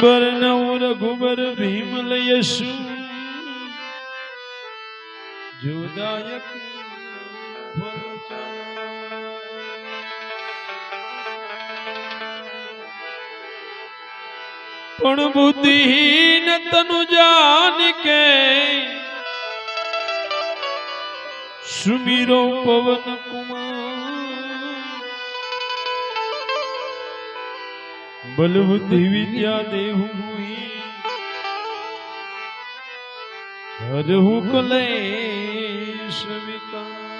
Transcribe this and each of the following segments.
અંબર નવ રઘુબર ભીમ લયસુ જોદાયક પણ બુદ્ધિહીન તનુ જાન કે સુમીરો પવન કુમાર બલ બુદ્ધિ વિદ્યા દેહુ હરહુ કલેશ વિકાર.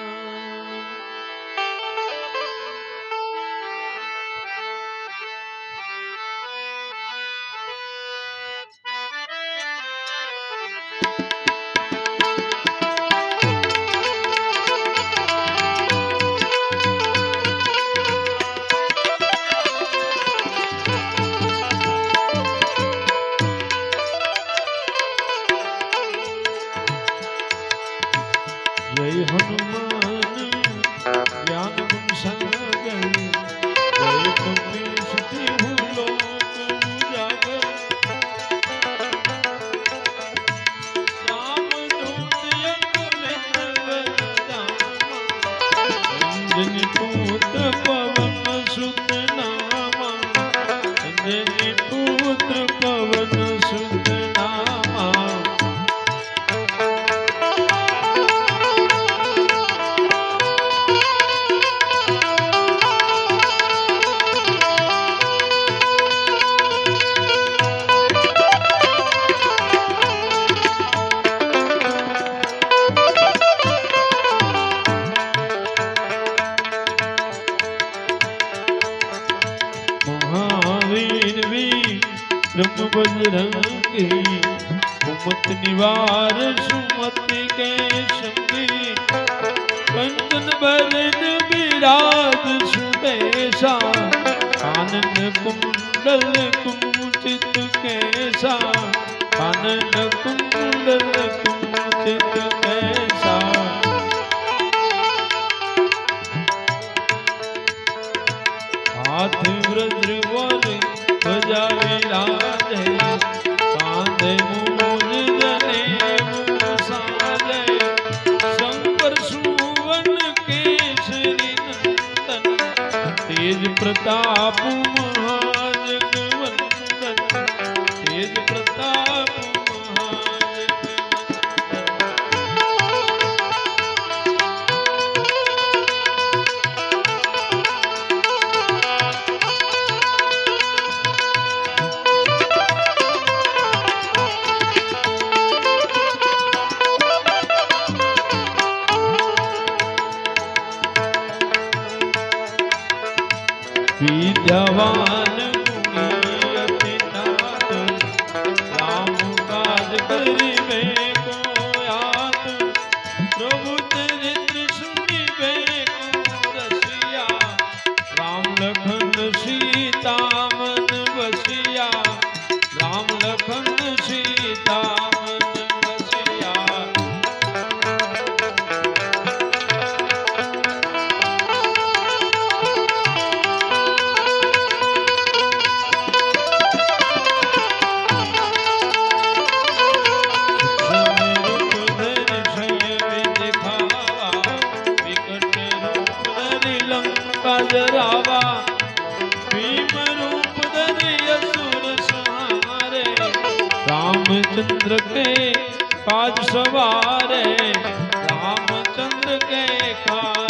નિવાર સુમતિ કે સંગી કંચન બરન બિરાજ સુબેશા આનંદ કુંડલ કુંચિત કેસા આનંદ કુંડલ કુંચિત કેસા હાથ વ્રજ બોલે ધજા વિરાજે કાંધે મૂજ તેજ પ્રતાપ મહાજગવંદન रामचंद्र के काज सवारे रामचंद्र के काज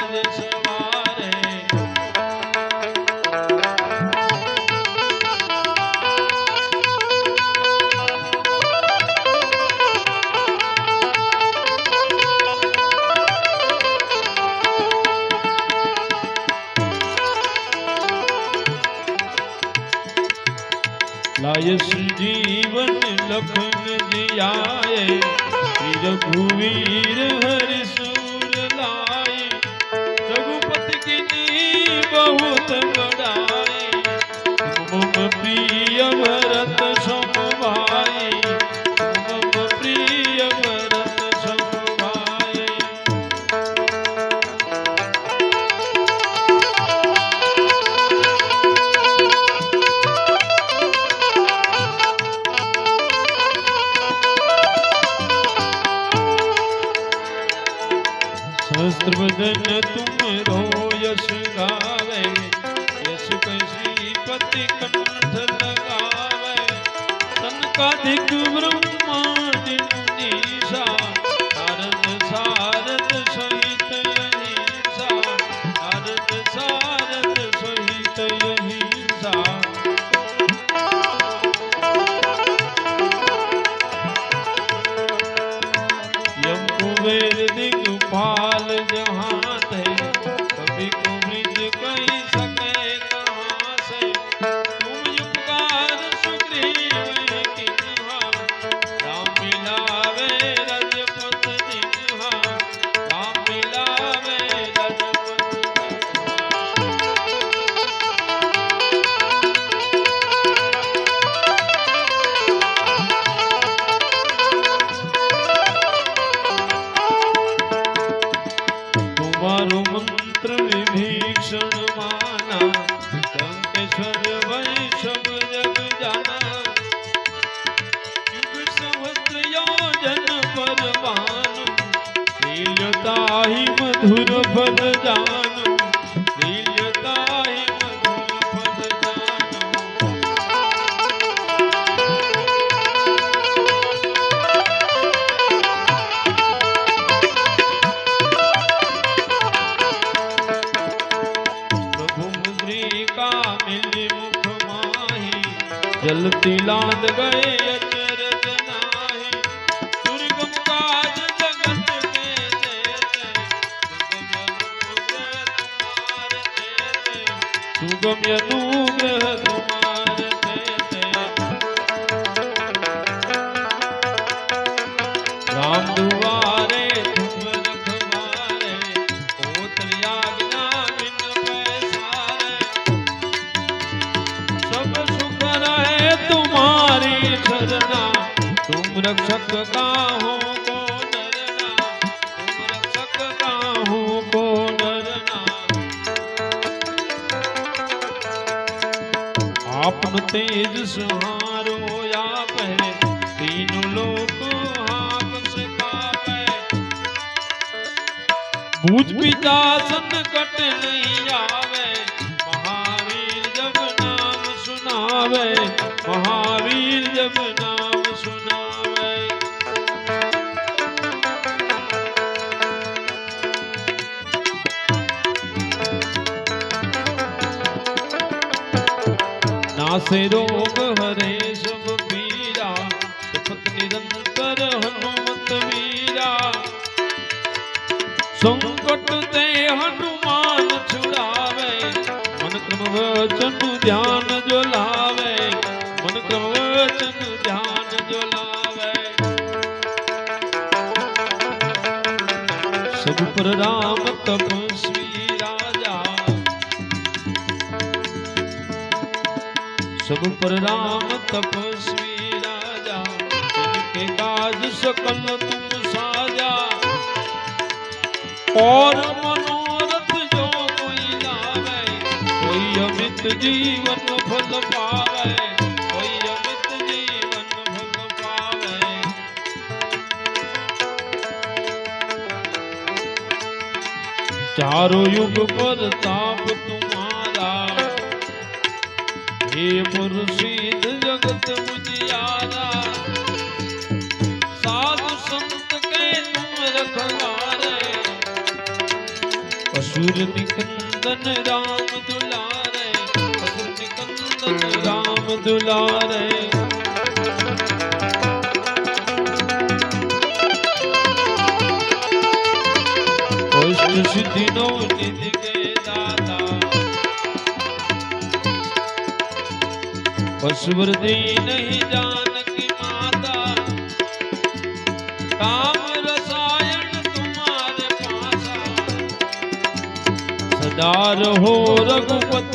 લાય શ્રી રઘુવીર હર સૂર લાય. બડા ਕਾਦਿਕ ਕੰਠ ਲਗਾਵੇ। ਸੰਕਾਦਿਕ ਬ੍ਰਹਮ જલતી લાંદ ગયે અચરજ નાહી દુર્ગમ કાજ જગત મે સુગમ્યનું ગ્રહ गुण तेज सुहारो आप है तीनों लोग भूज पिता कट नहीं आवे महावीर जब नाम सुनावे महावीर जब નાસે રોગ હરે સબ પીરા સત નિરંતર હનુમત વીરા. સંકટ તે હનુમાન છુડાવે, મન ક્રમ વચન ધ્યાન જો લાવે, મન ક્રમ વચન ધ્યાન જો લાવે. સબ પર રામ તપ સબ પર રામ તપસ્વી રાજા કે કાજ સકલ તુમ સાજા ઓર મનોરથ જો કોઈ લાવે કોઈ અમિત જીવન ફલ પાવે કોઈ અમિત જીવન ફલ પાવે ચારો યુગ પર તાપ તું હે પુરુષિદ જગત મુજિયારા સાધુ સંત કે તુમ રખવારે અસુર નિકંદન રામ દુલારે અસુર નિકંદન રામ દુલારે સિદ્ધિ નો નિધિ પશુવર્દી નહીં જાનકી માતા કામ રસાયણ તુમારે પાસા સદા રહો રઘુપતિ